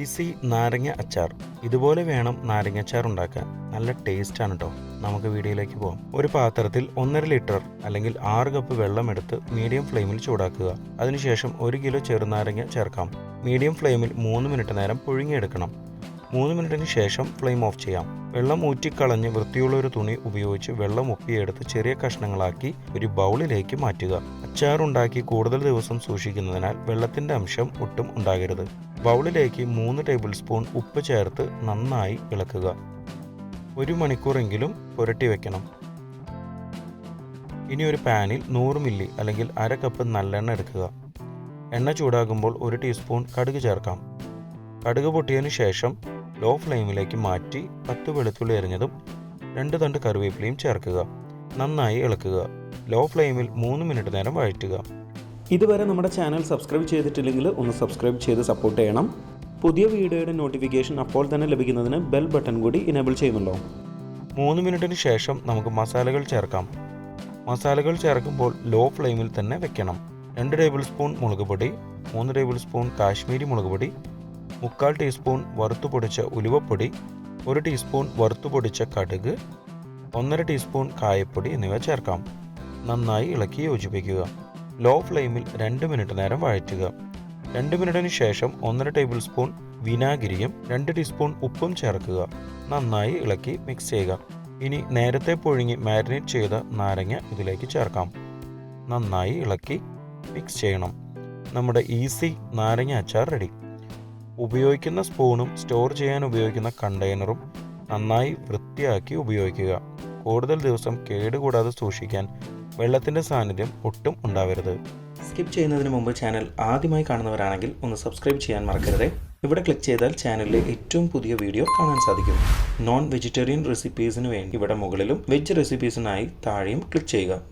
Easy നാരങ്ങ അച്ചാർ. ഇതുപോലെ വേണം നാരങ്ങ അച്ചാർ ഉണ്ടാക്കാൻ. നല്ല ആണ് കേട്ടോ നമുക്ക് വീഡിയോയിലേക്ക് പോകാം ഒരു പാത്രത്തിൽ ഒന്നര ലിറ്റർ അല്ലെങ്കിൽ ആറ് കപ്പ് വെള്ളം എടുത്ത് മീഡിയം ഫ്ലെയിമിൽ ചൂടാക്കുക. അതിനുശേഷം ഒരു കിലോ ചെറുനാരങ്ങ ചേർക്കാം. മീഡിയം ഫ്ലെയിമിൽ മൂന്ന് മിനിറ്റ് നേരം പുഴുങ്ങിയെടുക്കണം. മൂന്ന് മിനിറ്റിന് ശേഷം ഫ്ലെയിം ഓഫ് ചെയ്യാം. വെള്ളം ഊറ്റിക്കളഞ്ഞ് വൃത്തിയുള്ള ഒരു തുണി ഉപയോഗിച്ച് വെള്ളം ഒപ്പിയെടുത്ത് ചെറിയ കഷ്ണങ്ങളാക്കി ഒരു ബൗളിലേക്ക് മാറ്റുക. അച്ചാർ ഉണ്ടാക്കി കൂടുതൽ ദിവസം സൂക്ഷിക്കുന്നതിനാൽ വെള്ളത്തിന്റെ അംശം ഒട്ടും ഉണ്ടാകരുത്. ബൗളിലേക്ക് മൂന്ന് ടേബിൾ സ്പൂൺ ഉപ്പ് ചേർത്ത് നന്നായി ഇളക്കുക. ഒരു മണിക്കൂറെങ്കിലും പുരട്ടി വെക്കണം. ഇനി ഒരു പാനിൽ നൂറ് മില്ലി അല്ലെങ്കിൽ അര കപ്പ് നല്ലെണ്ണ എടുക്കുക. എണ്ണ ചൂടാകുമ്പോൾ ഒരു ടീസ്പൂൺ കടുക് ചേർക്കാം. കടുക് പൊട്ടിയതിനു ശേഷം ലോ ഫ്ലെയിമിലേക്ക് മാറ്റി പത്ത് വെളുത്തുള്ളി എറിഞ്ഞതും രണ്ട് തണ്ട് കറിവേപ്പിലയും ചേർക്കുക. നന്നായി ഇളക്കുക. ലോ ഫ്ലെയിമിൽ മൂന്ന് മിനിറ്റ് നേരം വഴറ്റുക. ഇതുവരെ നമ്മുടെ ചാനൽ സബ്സ്ക്രൈബ് ചെയ്തിട്ടില്ലെങ്കിൽ ഒന്ന് സബ്സ്ക്രൈബ് ചെയ്ത് സപ്പോർട്ട് ചെയ്യണം. പുതിയ വീഡിയോയുടെ നോട്ടിഫിക്കേഷൻ അപ്പോൾ തന്നെ ലഭിക്കുന്നതിന് ബെൽ ബട്ടൺ കൂടി ഇനേബിൾ ചെയ്യുമല്ലോ മൂന്ന് മിനിറ്റിന് ശേഷം നമുക്ക് മസാലകൾ ചേർക്കാം. മസാലകൾ ചേർക്കുമ്പോൾ ലോ ഫ്ലെയിമിൽ തന്നെ വെക്കണം. രണ്ട് ടേബിൾ സ്പൂൺ മുളക് പൊടി മൂന്ന് ടേബിൾ സ്പൂൺ കാശ്മീരി മുളക് പൊടി മുക്കാൽ ടീസ്പൂൺ വറുത്തു പൊടിച്ച ഉലുവപ്പൊടി ഒരു ടീസ്പൂൺ വറുത്തു പൊടിച്ച കടുക് ഒന്നര ടീസ്പൂൺ കായപ്പൊടി എന്നിവ ചേർക്കാം. നന്നായി ഇളക്കി യോജിപ്പിക്കുക. ലോ ഫ്ലെയിമിൽ രണ്ട് മിനിറ്റ് നേരം വഴറ്റുക. രണ്ട് മിനിറ്റിന് ശേഷം ഒന്നര ടേബിൾ സ്പൂൺ വിനാഗിരിയും രണ്ട് ടീസ്പൂൺ ഉപ്പും ചേർക്കുക. നന്നായി ഇളക്കി മിക്സ് ചെയ്യുക. ഇനി നേരത്തെ പുഴുങ്ങി മാരിനേറ്റ് ചെയ്ത നാരങ്ങ ഇതിലേക്ക് ചേർക്കാം. നന്നായി ഇളക്കി മിക്സ് ചെയ്യണം. നമ്മുടെ ഈസി നാരങ്ങ അച്ചാർ റെഡി ഉപയോഗിക്കുന്ന സ്പൂണും സ്റ്റോർ ചെയ്യാൻ ഉപയോഗിക്കുന്ന കണ്ടെയ്നറും നന്നായി വൃത്തിയാക്കി ഉപയോഗിക്കുക. കൂടുതൽ ദിവസം കേടുകൂടാതെ സൂക്ഷിക്കാൻ വെള്ളത്തിന്റെ സാന്നിധ്യം ഒട്ടും ഉണ്ടാവരുത്. സ്കിപ്പ് ചെയ്യുന്നതിന് മുമ്പ് ചാനൽ ആദ്യമായി കാണുന്നവരാണെങ്കിൽ ഒന്ന് സബ്സ്ക്രൈബ് ചെയ്യാൻ മറക്കരുത്. ഇവിടെ ക്ലിക്ക് ചെയ്താൽ ചാനലിലെ ഏറ്റവും പുതിയ വീഡിയോ കാണാൻ സാധിക്കും. നോൺ വെജിറ്റേറിയൻ റെസിപ്പീസിന് വേണ്ടി ഇവിടെ മുകളിലും വെജ് റെസിപ്പീസിനായി താഴെയും ക്ലിക്ക് ചെയ്യുക.